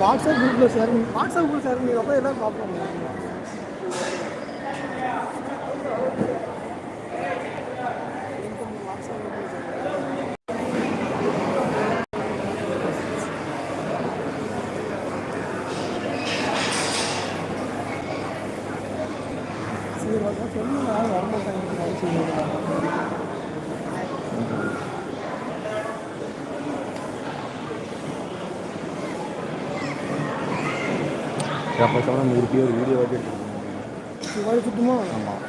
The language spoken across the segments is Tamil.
வாட்ஸ்அப் குரூப்பில் ஷேர் வாட்ஸ்அப் குரூப் ஷேர் அப்போ எல்லாம் பார்ப்போம் சரி சொல்லுங்க. யாரும் வரமாட்டாங்க. பேசாமல் நூறு பேர் வீடியோ வச்சு சிவாஜி சுத்தமா? ஆமாம்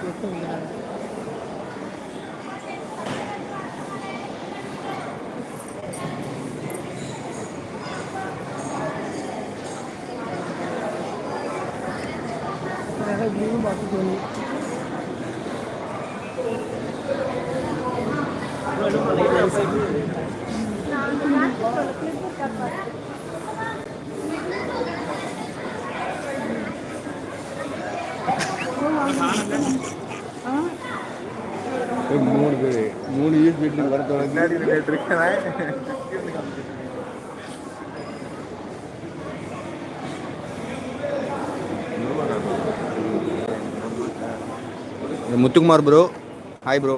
பார்த்து சொல்லி. மூணு பேர். மூணு யூஸ் வீட்டுக்கு வர தொடங்கி முத்துக்குமார் ப்ரோ ஹாய் ப்ரோ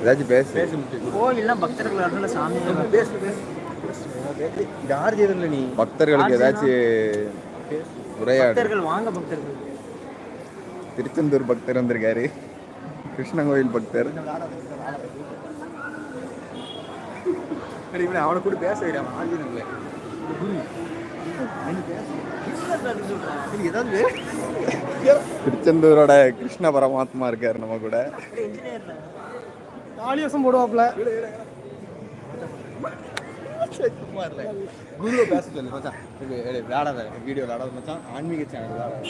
ஏதாச்சும் பேசு. பேசு கோவில்லாம் பக்தர்கள் சாமி. பேசு பேசு. யார் செய்தில்ல நீ பக்தர்களுக்கு ஏதாச்சும் உரையாடு. பக்தர்கள் வாங்க பக்தர்கள். திருச்செந்தூர் பக்தர் வந்திருக்காரு. கிருஷ்ணன் கோயில் பக்தர் அவனை கூட பேச திருச்செந்தூரோட கிருஷ்ண பரமாத்மா இருக்காரு நம்ம கூட. காளியசம் போடுவாப்புல குருவை பேச சொல்லு மச்சான் இது விளையாடாத வீடியோ விளையாடாத மச்சான் ஆன்மீக சேனல் விளையாடாத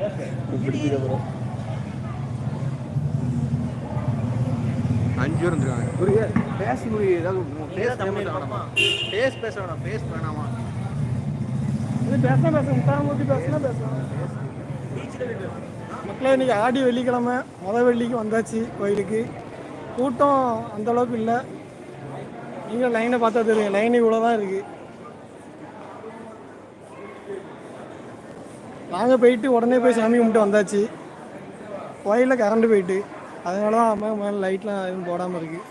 பேச பிடிக்கிற ப்ரோ அஞ்சு பேர் வந்துருக்காங்க குரு பேச முடியும் ஏதாவது பேச வேணாமா பேஸ் பேச வேணாம் பேஸ் வேணாமா பேசினா பேச முத்தாரமூர்த்தி பேசினா பேசலாம் மக்களே இன்னைக்கு ஆடி வெள்ளிக்கிழமை முத வெள்ளிக்கு வந்தாச்சு கோயிலுக்கு. கூட்டம் அந்த அளவுக்கு இல்லை. நீங்கள் லைனை பார்த்தா தெரியும். லைன் இவ்வளோ தான் இருக்குது நாங்கள் போயிட்டு உடனே போய் சாமி கும்பிட்டு வந்தாச்சு. கோயிலில் கரண்ட்டு போயிட்டு. அதனால தான் அம்மா மேலே லைட்லாம் எதுவும் போடாமல் இருக்குது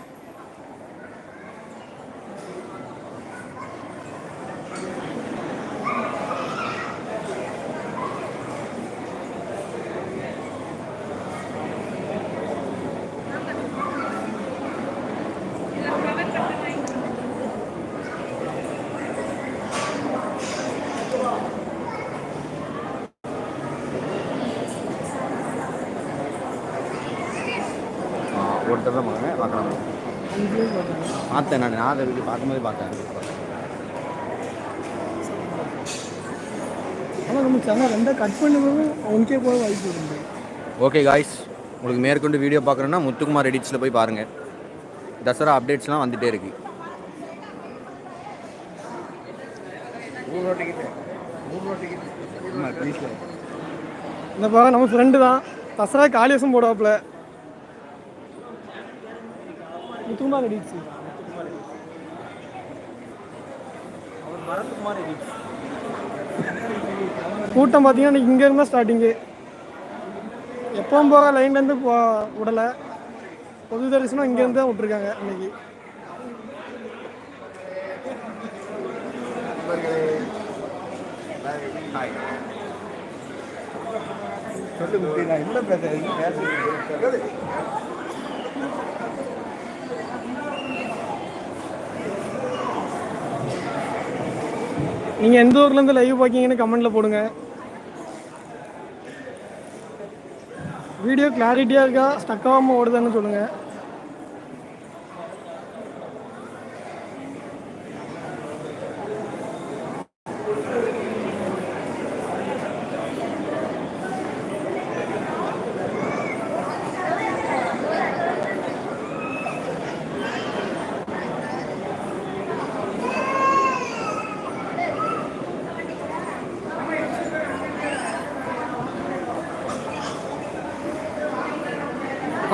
ஒருத்தர் தான் பார்க்குறேன் பார்க்கலாம். பார்த்தேன் நான் நான் அதை பார்க்கும்போது பார்த்தேன் ஆனால் நம்ம சேனல் ரெண்டாக கட் பண்ணும்போது உனக்கே போக வாய்ப்பு இருக்கு. ஓகே காய்ஸ் உங்களுக்கு மேற்கொண்டு வீடியோ பார்க்குறோன்னா முத்துக்குமார் எடிட்ஸில் போய் பாருங்கள் தசரா அப்டேட்ஸ்லாம் வந்துட்டே இருக்கு. இந்த பாரு நம்ம ஃப்ரெண்டு தான். தசரா காளியசம் போடுவாப்புல. முத்துக்குமார் அடிச்சு பரத்குமார் எடிட் கூட்டம் பார்த்தீங்கன்னா இன்னைக்கு இங்கே இருந்தால் ஸ்டார்டிங்கு எப்பவும் போக லைன்லேருந்து போ விடலை. பொது தரிசனம் இங்கேருந்து தான் விட்ருக்காங்க இன்னைக்கு. என்ன பேசுறேன் நீங்கள் எந்த ஊர்லேருந்து லைவ் பார்க்கீங்கன்னு கமெண்ட்டில் போடுங்க. வீடியோ கிளாரிட்டியாக இருக்கா? ஸ்டக் ஆகாமல் ஓடுதான்னு சொல்லுங்கள்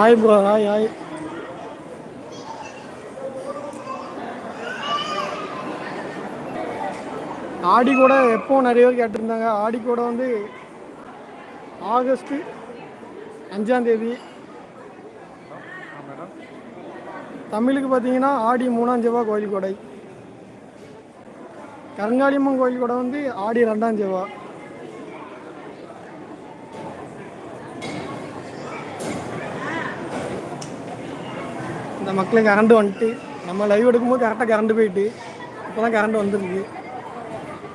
ஹாய் ப்ரோ ஹாய் ஹாய் ஆடி கூட எப்போ நிறைய பேர் கேட்டிருந்தாங்க. ஆடி கூட வந்து ஆகஸ்ட்டு அஞ்சாந்தேதி தமிழுக்கு பார்த்தீங்கன்னா ஆடி மூணாம் செவ்வாய் கோயில் கொடை. கருங்காலியம்மன் கோயில் கொடை வந்து ஆடி ரெண்டாம் செவ்வாய். இந்த மக்களும் கரண்ட் வந்துட்டு நம்ம லைவ் எடுக்கும்போது கரெக்டாக கரண்ட் போயிட்டு இப்போ தான் கரண்ட் வந்துருக்கு.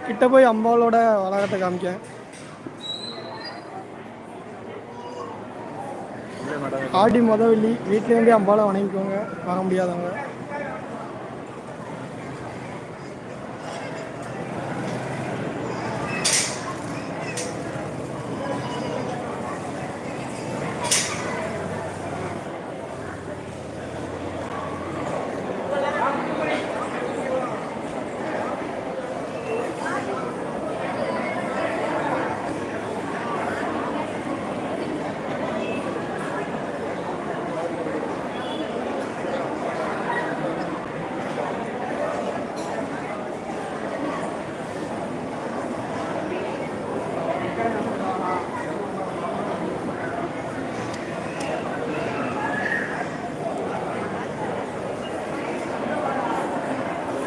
கிட்ட போய் அம்பாளோட வளாகத்தை காமிக்கேன் ஆடி மொதல் வெள்ளி வீட்டிலேருந்தே அம்பாளை வணங்கிக்கோங்க. வர முடியாதவங்க.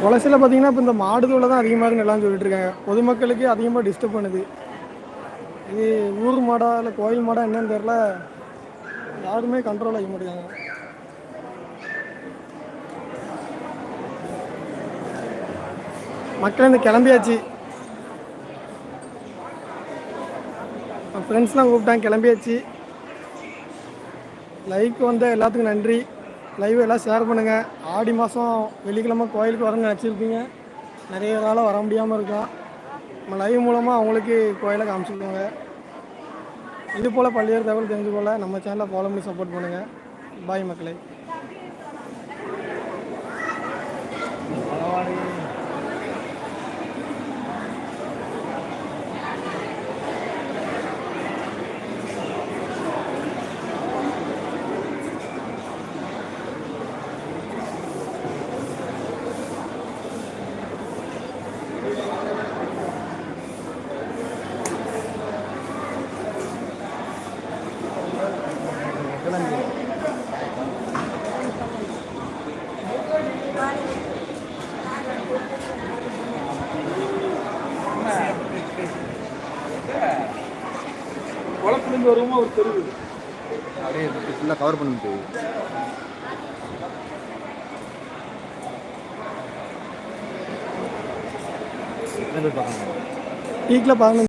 துளசியில் பார்த்தீங்கன்னா இப்போ இந்த மாடு தான் அதிகமாக இருக்குன்னு எல்லாம் சொல்லிட்டு இருக்காங்க பொதுமக்களுக்கு அதிகமாக டிஸ்டர்ப் பண்ணுது. இது ஊர் மாடா இல்லை கோயில் மாடா என்னன்னு தெரில யாருமே கண்ட்ரோல் ஆக மாட்டேங்காங்க மக்கள் இந்த கிளம்பியாச்சு. ஃப்ரெண்ட்ஸ்லாம் கூப்பிட்டாங்க கிளம்பியாச்சு. லைக் வந்த எல்லாத்துக்கும் நன்றி. லைவ் எல்லாம் ஷேர் பண்ணுங்கள் ஆடி மாதம் வெள்ளிக்கிழமை கோயிலுக்கு வரணும்னு நினச்சிருப்பீங்க. நிறைய நாளாக வர முடியாமல் இருக்கும் நம்ம லைவ் மூலமாக அவங்களுக்கு கோயிலை காமிச்சிருக்கோங்க இது போல் பல்வேறு தகவல் தெரிஞ்சு போல் நம்ம சேனலை ஃபாலோ பண்ணி சப்போர்ட் பண்ணுங்கள் பாய் மக்களை. குளத்துலேருந்து வருவோமா ஒரு தெருவு. அப்படியே ஃபுல்லாக கவர் பண்ணிட்டு பேர் பார்க்கணும்